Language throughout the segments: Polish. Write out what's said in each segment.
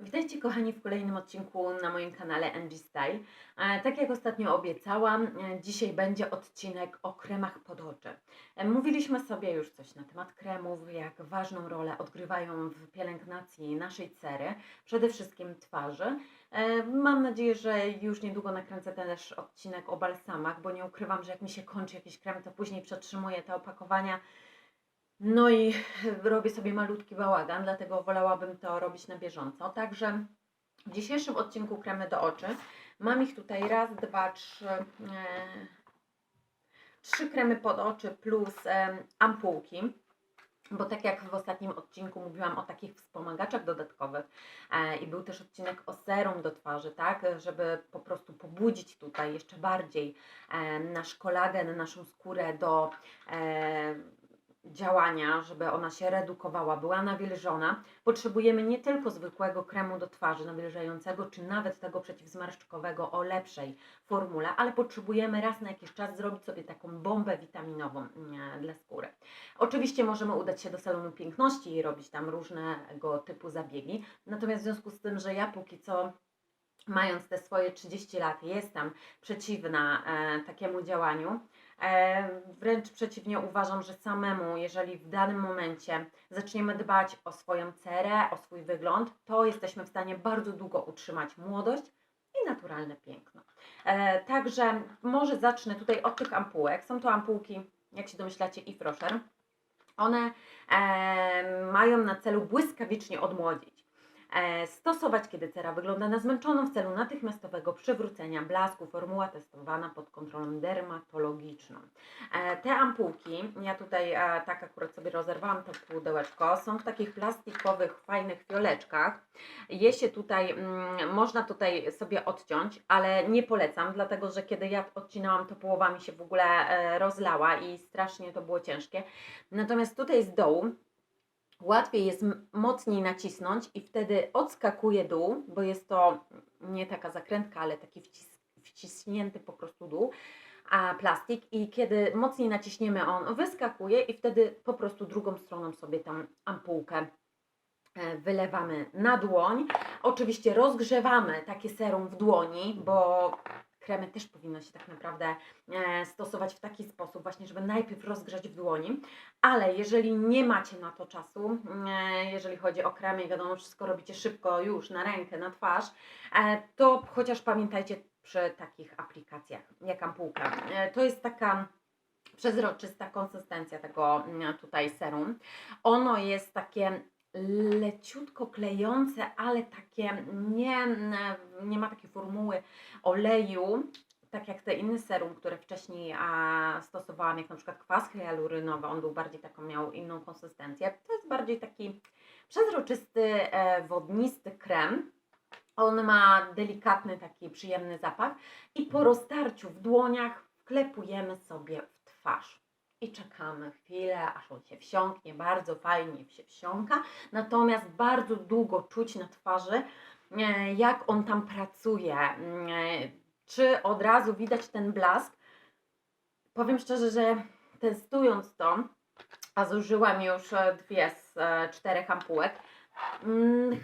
Witajcie kochani w kolejnym odcinku na moim kanale Angie Style. E, Tak jak ostatnio obiecałam, e, dzisiaj będzie odcinek o kremach pod oczy. E, Mówiliśmy sobie już coś na temat kremów, jak ważną rolę odgrywają w pielęgnacji naszej cery, przede wszystkim twarzy. Mam nadzieję, że już niedługo nakręcę też odcinek o balsamach, bo nie ukrywam, że jak mi się kończy jakiś krem, to później przetrzymuję te opakowania no i robię sobie malutki bałagan, dlatego wolałabym to robić na bieżąco. Także w dzisiejszym odcinku kremy do oczy mam ich tutaj raz, dwa, trzy, e, trzy kremy pod oczy plus e, ampułki. Bo tak jak w ostatnim odcinku mówiłam o takich wspomagaczach dodatkowych e, i był też odcinek o serum do twarzy, tak, żeby po prostu pobudzić tutaj jeszcze bardziej e, nasz kolagen, naszą skórę do e, działania, żeby ona się redukowała, była nawilżona, potrzebujemy nie tylko zwykłego kremu do twarzy nawilżającego, czy nawet tego przeciwzmarszczkowego o lepszej formule, ale potrzebujemy raz na jakiś czas zrobić sobie taką bombę witaminową mm, dla skóry. Oczywiście możemy udać się do salonu piękności i robić tam różnego typu zabiegi, natomiast w związku z tym, że ja póki co mając te swoje 30 lat jestem przeciwna e, takiemu działaniu, Wręcz przeciwnie, uważam, że samemu, jeżeli w danym momencie zaczniemy dbać o swoją cerę, o swój wygląd, to jesteśmy w stanie bardzo długo utrzymać młodość i naturalne piękno. E, Także może zacznę tutaj od tych ampułek. Są to ampułki, jak się domyślacie, i Froscher. One e, mają na celu błyskawicznie odmłodzić. E, stosować, kiedy cera wygląda na zmęczoną w celu natychmiastowego przywrócenia blasku. Formuła testowana pod kontrolą dermatologiczną. E, te ampułki, ja tutaj e, tak akurat sobie rozerwałam to pudełeczko, są w takich plastikowych, fajnych fioleczkach. Je się tutaj, mm, można tutaj sobie odciąć, ale nie polecam, dlatego że kiedy ja odcinałam, to połowa mi się w ogóle rozlała i strasznie to było ciężkie. Natomiast tutaj z dołu łatwiej jest mocniej nacisnąć i wtedy odskakuje dół, bo jest to nie taka zakrętka, ale taki wcis- wciśnięty po prostu dół, a plastik i kiedy mocniej naciśniemy on wyskakuje i wtedy po prostu drugą stroną sobie tą ampułkę e, wylewamy na dłoń. Oczywiście rozgrzewamy takie serum w dłoni, bo kremy też powinno się tak naprawdę e, stosować w taki sposób właśnie, żeby najpierw rozgrzać w dłoni, ale jeżeli nie macie na to czasu, e, jeżeli chodzi o kremy, wiadomo, wszystko robicie szybko już na rękę, na twarz, e, to chociaż pamiętajcie przy takich aplikacjach jak ampułka. To jest taka przezroczysta konsystencja tego mm, tutaj serum. Ono jest takie leciutko klejące, ale takie nie, nie ma takiej formuły oleju, tak jak te inne serum, które wcześniej a, stosowałam, jak na przykład kwas hialurynowy, on był bardziej taką, miał inną konsystencję. To jest bardziej taki przezroczysty, e, wodnisty krem. On ma delikatny, taki przyjemny zapach i po roztarciu w dłoniach wklepujemy sobie w twarz. I czekamy chwilę, aż on się wsiąknie, bardzo fajnie się wsiąka, natomiast bardzo długo czuć na twarzy, e, jak on tam pracuje, e, czy od razu widać ten blask. Powiem szczerze, że testując to, a zużyłam już e, dwie z czterech ampułek, mm,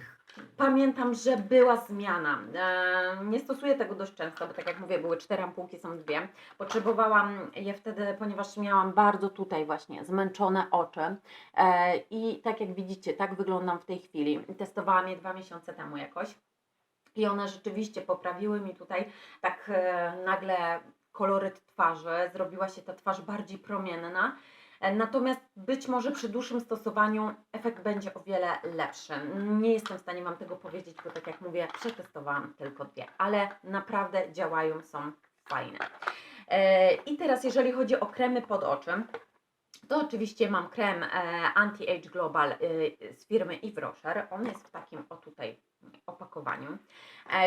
pamiętam, że była zmiana. E, Nie stosuję tego dość często, bo tak jak mówię, były cztery ampułki, są dwie. Potrzebowałam je wtedy, ponieważ miałam bardzo tutaj właśnie zmęczone oczy. E, I tak jak widzicie, tak wyglądam w tej chwili. Testowałam je dwa miesiące temu jakoś. I one rzeczywiście poprawiły mi tutaj tak e, nagle koloryt twarzy, zrobiła się ta twarz bardziej promienna. E, Natomiast być może przy dłuższym stosowaniu efekt będzie o wiele lepszy. Nie jestem w stanie Wam tego powiedzieć, bo tak jak mówię, przetestowałam tylko dwie, ale naprawdę działają, są fajne. E, I teraz jeżeli chodzi o kremy pod oczy, to oczywiście mam krem e, Anti-Age Global z firmy Yves Rocher. On jest w takim o tutaj opakowaniu.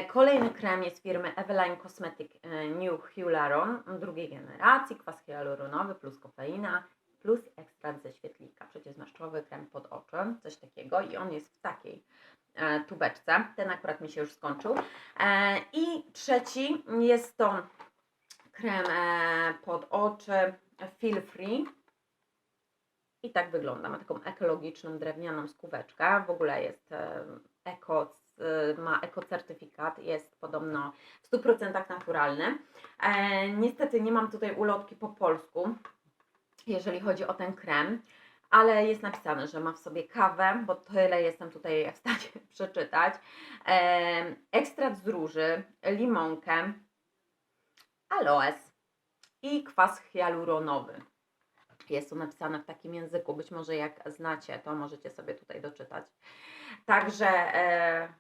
Kolejny krem jest firmy Eveline Cosmetic New Hyaluron drugiej generacji, kwas hialuronowy plus kofeina plus ekstrakt ze świetlika, przeciwzmarszczowy krem pod oczy, coś takiego i on jest w takiej e, tubeczce. Ten akurat mi się już skończył. E, I trzeci jest to krem e, pod oczy Feel Free. I tak wygląda. Ma taką ekologiczną, drewnianą skóweczkę. W ogóle jest e, eko y, ma ekocertyfikat, jest podobno w 100% naturalny. E, niestety nie mam tutaj ulotki po polsku, jeżeli chodzi o ten krem, ale jest napisane, że ma w sobie kawę, bo tyle jestem tutaj w stanie przeczytać. Ekstrakt z róży, limonkę, aloes i kwas hialuronowy. Jest to napisane w takim języku, być może jak znacie, to możecie sobie tutaj doczytać. Także, e,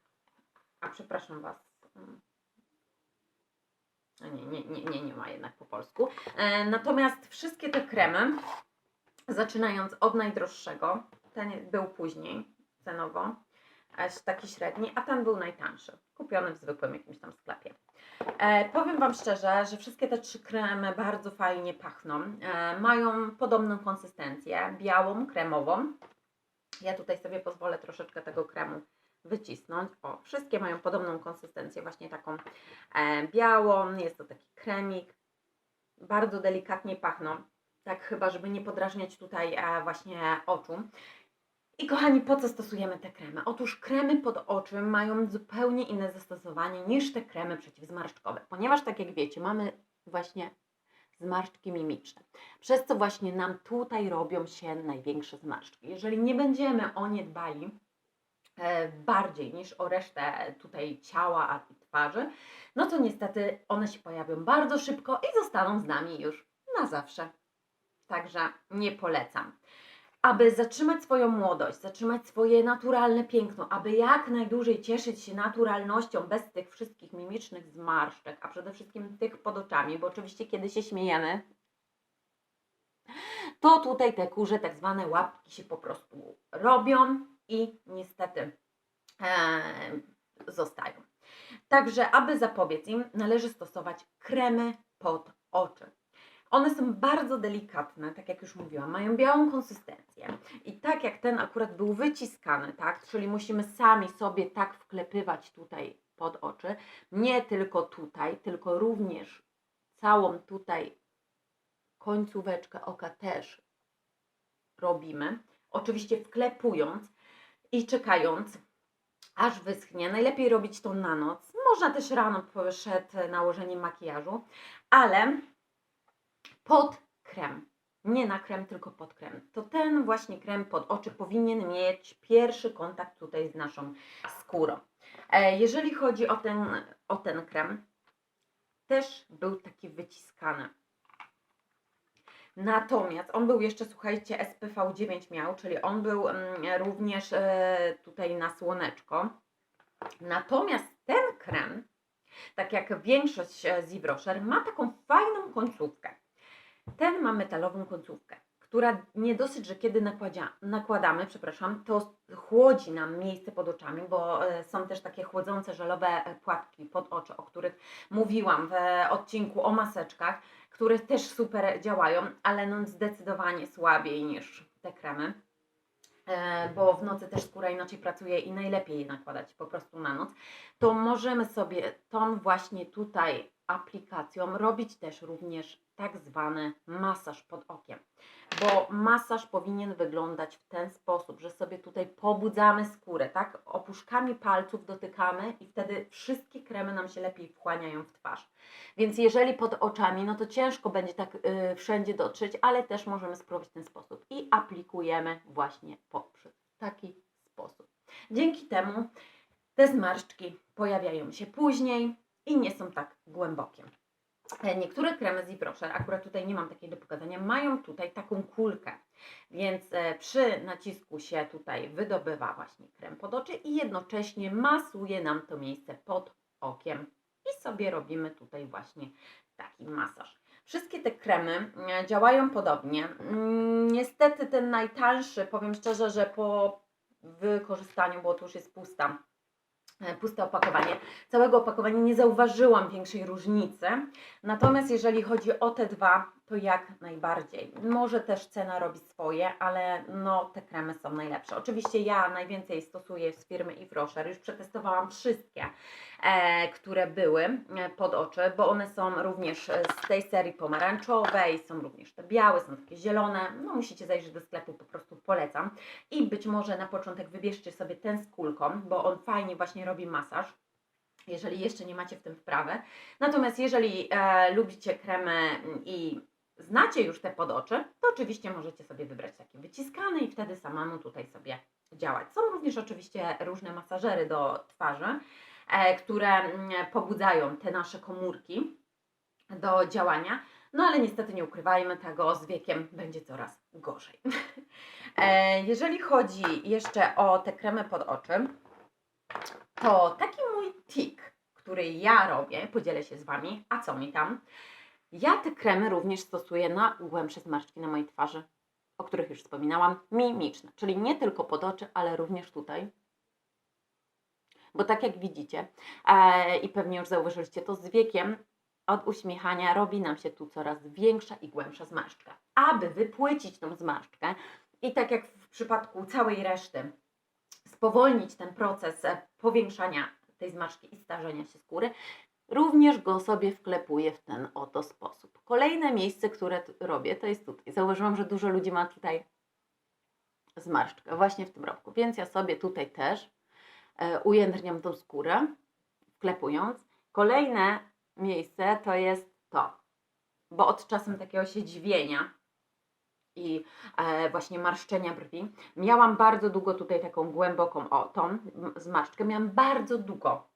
a przepraszam Was, mm, nie, nie, nie, nie, nie ma jednak po polsku. E, natomiast wszystkie te kremy, zaczynając od najdroższego, ten był później cenowo, taki średni, a ten był najtańszy, kupiony w zwykłym jakimś tam sklepie. E, powiem Wam szczerze, że wszystkie te trzy kremy bardzo fajnie pachną. E, mają podobną konsystencję, białą, kremową. Ja tutaj sobie pozwolę troszeczkę tego kremu wycisnąć. O, wszystkie mają podobną konsystencję, właśnie taką e, białą. Jest to taki kremik. Bardzo delikatnie pachną. Tak chyba, żeby nie podrażniać tutaj e, właśnie oczu. I kochani, po co stosujemy te kremy? Otóż kremy pod oczy mają zupełnie inne zastosowanie niż te kremy przeciwzmarszczkowe, ponieważ tak jak wiecie, mamy właśnie zmarszczki mimiczne, przez co właśnie nam tutaj robią się największe zmarszczki. Jeżeli nie będziemy o nie dbali bardziej niż o resztę tutaj ciała i twarzy, no to niestety one się pojawią bardzo szybko i zostaną z nami już na zawsze. Także nie polecam aby zatrzymać swoją młodość, zatrzymać swoje naturalne piękno, aby jak najdłużej cieszyć się naturalnością bez tych wszystkich mimicznych zmarszczek, a przede wszystkim tych pod oczami, bo oczywiście kiedy się śmiejemy, to tutaj te kurze, tak zwane łapki się po prostu robią i niestety e, zostają. Także, aby zapobiec im, należy stosować kremy pod oczy. One są bardzo delikatne, tak jak już mówiłam, mają białą konsystencję. I tak jak ten akurat był wyciskany, tak, czyli musimy sami sobie tak wklepywać tutaj pod oczy, nie tylko tutaj, tylko również całą tutaj końcóweczkę oka też robimy. Oczywiście wklepując i czekając, aż wyschnie. Najlepiej robić to na noc. Można też rano przed nałożeniem makijażu, ale pod krem. Nie na krem, tylko pod krem. To ten właśnie krem pod oczy powinien mieć pierwszy kontakt tutaj z naszą skórą. E, Jeżeli chodzi o ten, o ten krem, też był taki wyciskany. Natomiast on był jeszcze, słuchajcie, SPV 9 miał, czyli on był mm, również e, tutaj na słoneczko. Natomiast ten krem, tak jak większość e, z ma taką fajną końcówkę. Ten ma metalową końcówkę, która nie dosyć, że kiedy nakładzia, nakładamy, przepraszam, to chłodzi nam miejsce pod oczami, bo e, są też takie chłodzące żelowe e, płatki pod oczy, o których mówiłam w e, odcinku o maseczkach, które też super działają, ale no zdecydowanie słabiej niż te kremy. Bo w nocy też skóra inaczej pracuje i najlepiej je nakładać po prostu na noc, to możemy sobie tą właśnie tutaj aplikacją robić też również tak zwany masaż pod okiem. Bo masaż powinien wyglądać w ten sposób, że sobie tutaj pobudzamy skórę, tak? Opuszkami palców dotykamy i wtedy wszystkie kremy nam się lepiej wchłaniają w twarz. Więc jeżeli pod oczami, no to ciężko będzie tak y, wszędzie dotrzeć, ale też możemy spróbować w ten sposób i aplikujemy właśnie poprzez taki sposób. Dzięki temu te zmarszczki pojawiają się później i nie są tak głębokie. E, Niektóre kremy z Yves Rocher, akurat tutaj nie mam takiej do pokazania, mają tutaj taką kulkę, więc e, przy nacisku się tutaj wydobywa właśnie krem pod oczy i jednocześnie masuje nam to miejsce pod okiem i sobie robimy tutaj właśnie taki masaż. Wszystkie te kremy e, działają podobnie. Mm, Niestety ten najtańszy, powiem szczerze, że po wykorzystaniu, bo to już jest pusta, puste opakowanie, całego opakowania nie zauważyłam większej różnicy. Natomiast jeżeli chodzi o te dwa, to jak najbardziej. Może też cena robi swoje, ale no te kremy są najlepsze. Oczywiście ja najwięcej stosuję z firmy Yves Rocher. Już przetestowałam wszystkie, e, które były e, pod oczy, bo one są również z tej serii pomarańczowej, są również te białe, są takie zielone. No musicie zajrzeć do sklepu, po prostu polecam. I być może na początek wybierzcie sobie ten z kulką, bo on fajnie właśnie robi masaż jeżeli jeszcze nie macie w tym wprawy. Natomiast jeżeli e, lubicie kremy i znacie już te pod oczy, to oczywiście możecie sobie wybrać taki wyciskany i wtedy samemu tutaj sobie działać. Są również oczywiście różne masażery do twarzy, e, które mm, pobudzają te nasze komórki do działania. No ale niestety nie ukrywajmy tego, z wiekiem będzie coraz gorzej. E, Jeżeli chodzi jeszcze o te kremy pod oczy, to taki mój tik, który ja robię, podzielę się z Wami, a co mi tam? Ja te kremy również stosuję na głębsze zmarszczki na mojej twarzy, o których już wspominałam, mimiczne, czyli nie tylko pod oczy, ale również tutaj. Bo tak jak widzicie e, i pewnie już zauważyliście to z wiekiem, od uśmiechania robi nam się tu coraz większa i głębsza zmarszczka. Aby wypłycić tą zmarszczkę i tak jak w przypadku całej reszty, spowolnić ten proces e, powiększania tej zmarszczki i starzenia się skóry, również go sobie wklepuję w ten oto sposób. Kolejne miejsce, które robię, to jest tutaj. Zauważyłam, że dużo ludzi ma tutaj zmarszczkę właśnie w tym roku, więc ja sobie tutaj też e, ujędrniam tą skórę, wklepując. Kolejne miejsce to jest to, bo od czasem takiego się dziwienia i e, właśnie marszczenia brwi. Miałam bardzo długo tutaj taką głęboką, o tą zmarszczkę, miałam bardzo długo.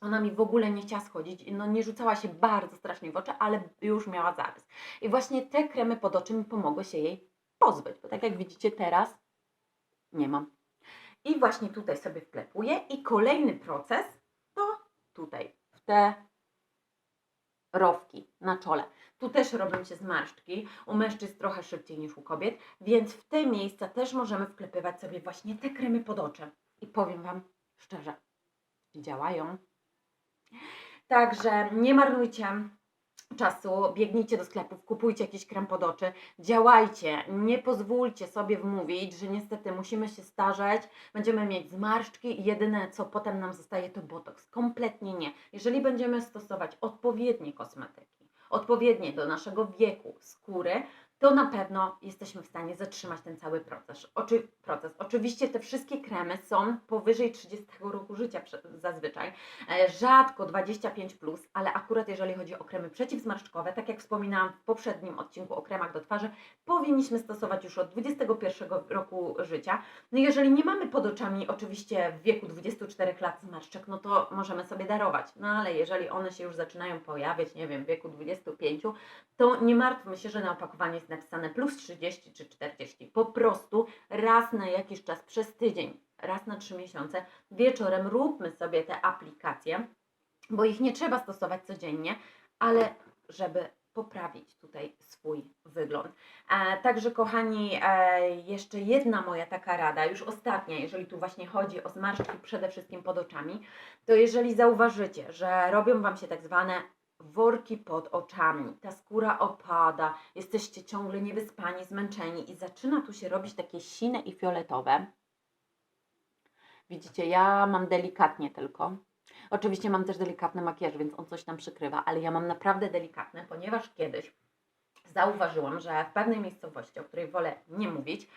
Ona mi w ogóle nie chciała schodzić, no nie rzucała się bardzo strasznie w oczy, ale już miała zarys. I właśnie te kremy pod oczy mi pomogły się jej pozbyć, bo tak jak widzicie teraz nie mam. I właśnie tutaj sobie wklepuję i kolejny proces to tutaj, w te rowki na czole. Tu też robią się zmarszczki, u mężczyzn trochę szybciej niż u kobiet, więc w te miejsca też możemy wklepywać sobie właśnie te kremy pod oczy. I powiem Wam szczerze, działają. Także nie marnujcie czasu, biegnijcie do sklepów, kupujcie jakiś krem pod oczy, działajcie, nie pozwólcie sobie wmówić, że niestety musimy się starzeć, będziemy mieć zmarszczki i jedyne co potem nam zostaje to botoks. Kompletnie nie. Jeżeli będziemy stosować odpowiednie kosmetyki, odpowiednie do naszego wieku, skóry, to na pewno jesteśmy w stanie zatrzymać ten cały proces. Oczy, proces. Oczywiście te wszystkie kremy są powyżej 30 roku życia zazwyczaj, e, rzadko 25+, plus, ale akurat jeżeli chodzi o kremy przeciwzmarszczkowe, tak jak wspominałam w poprzednim odcinku o kremach do twarzy, powinniśmy stosować już od 21 roku życia. No jeżeli nie mamy pod oczami oczywiście w wieku 24 lat zmarszczek, no to możemy sobie darować. No ale jeżeli one się już zaczynają pojawiać, nie wiem, w wieku 25, to nie martwmy się, że na opakowaniu jest napisane plus 30 czy 40. Po prostu raz na jakiś czas przez tydzień, raz na 3 miesiące wieczorem róbmy sobie te aplikacje, bo ich nie trzeba stosować codziennie, ale żeby poprawić tutaj swój wygląd. E, także kochani, e, jeszcze jedna moja taka rada, już ostatnia, jeżeli tu właśnie chodzi o zmarszczki przede wszystkim pod oczami, to jeżeli zauważycie, że robią Wam się tak zwane worki pod oczami, ta skóra opada, jesteście ciągle niewyspani, zmęczeni i zaczyna tu się robić takie sine i fioletowe. Widzicie, ja mam delikatnie tylko. Oczywiście mam też delikatny makijaż, więc on coś tam przykrywa, ale ja mam naprawdę delikatne, ponieważ kiedyś zauważyłam, że w pewnej miejscowości, o której wolę nie mówić,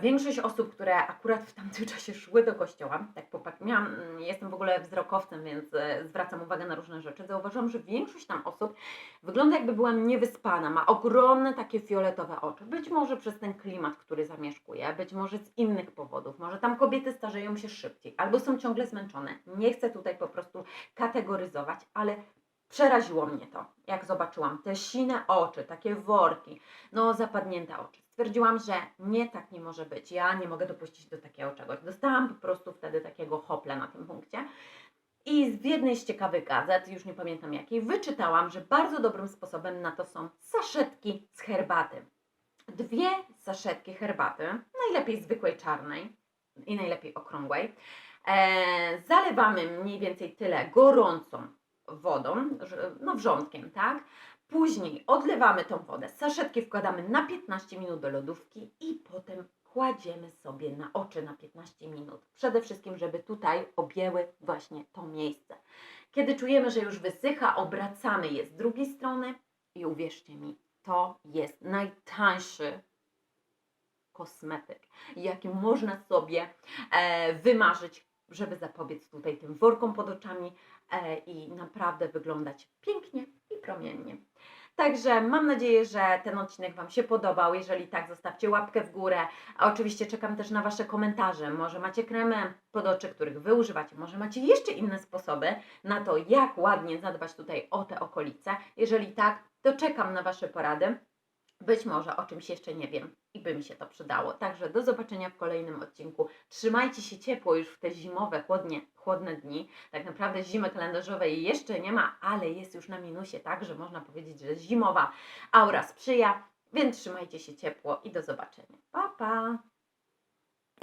większość osób, które akurat w tamtym czasie szły do kościoła, tak popat- miałam, mm, jestem w ogóle wzrokowcem, więc e, zwracam uwagę na różne rzeczy, zauważyłam, że większość tam osób wygląda jakby była niewyspana, ma ogromne takie fioletowe oczy. Być może przez ten klimat, który zamieszkuje, być może z innych powodów, może tam kobiety starzeją się szybciej, albo są ciągle zmęczone. Nie chcę tutaj po prostu kategoryzować, ale przeraziło mnie to, jak zobaczyłam te sine oczy, takie worki, no zapadnięte oczy. Stwierdziłam, że nie tak nie może być. Ja nie mogę dopuścić do takiego czegoś. Dostałam po prostu wtedy takiego hopla na tym punkcie. I w jednej z ciekawych gazet, już nie pamiętam jakiej, wyczytałam, że bardzo dobrym sposobem na to są saszetki z herbaty. Dwie saszetki herbaty, najlepiej zwykłej czarnej i najlepiej okrągłej. E, zalewamy mniej więcej tyle gorącą wodą, no wrzątkiem, tak? Później odlewamy tą wodę, saszetki wkładamy na 15 minut do lodówki i potem kładziemy sobie na oczy na 15 minut. Przede wszystkim, żeby tutaj objęły właśnie to miejsce. Kiedy czujemy, że już wysycha, obracamy je z drugiej strony i uwierzcie mi, to jest najtańszy kosmetyk, jaki można sobie e, wymarzyć, żeby zapobiec tutaj tym workom pod oczami e, i naprawdę wyglądać pięknie promiennie. Także mam nadzieję, że ten odcinek Wam się podobał. Jeżeli tak, zostawcie łapkę w górę. A oczywiście czekam też na Wasze komentarze. Może macie kremy pod oczy, których Wy używacie, może macie jeszcze inne sposoby na to, jak ładnie zadbać tutaj o te okolice. Jeżeli tak, to czekam na Wasze porady. Być może o czymś jeszcze nie wiem i by mi się to przydało. Także do zobaczenia w kolejnym odcinku. Trzymajcie się ciepło już w te zimowe, chłodnie, chłodne dni. Tak naprawdę zimy kalendarzowej jeszcze nie ma, ale jest już na minusie, tak, że można powiedzieć, że zimowa aura sprzyja. Więc trzymajcie się ciepło i do zobaczenia. Pa, pa!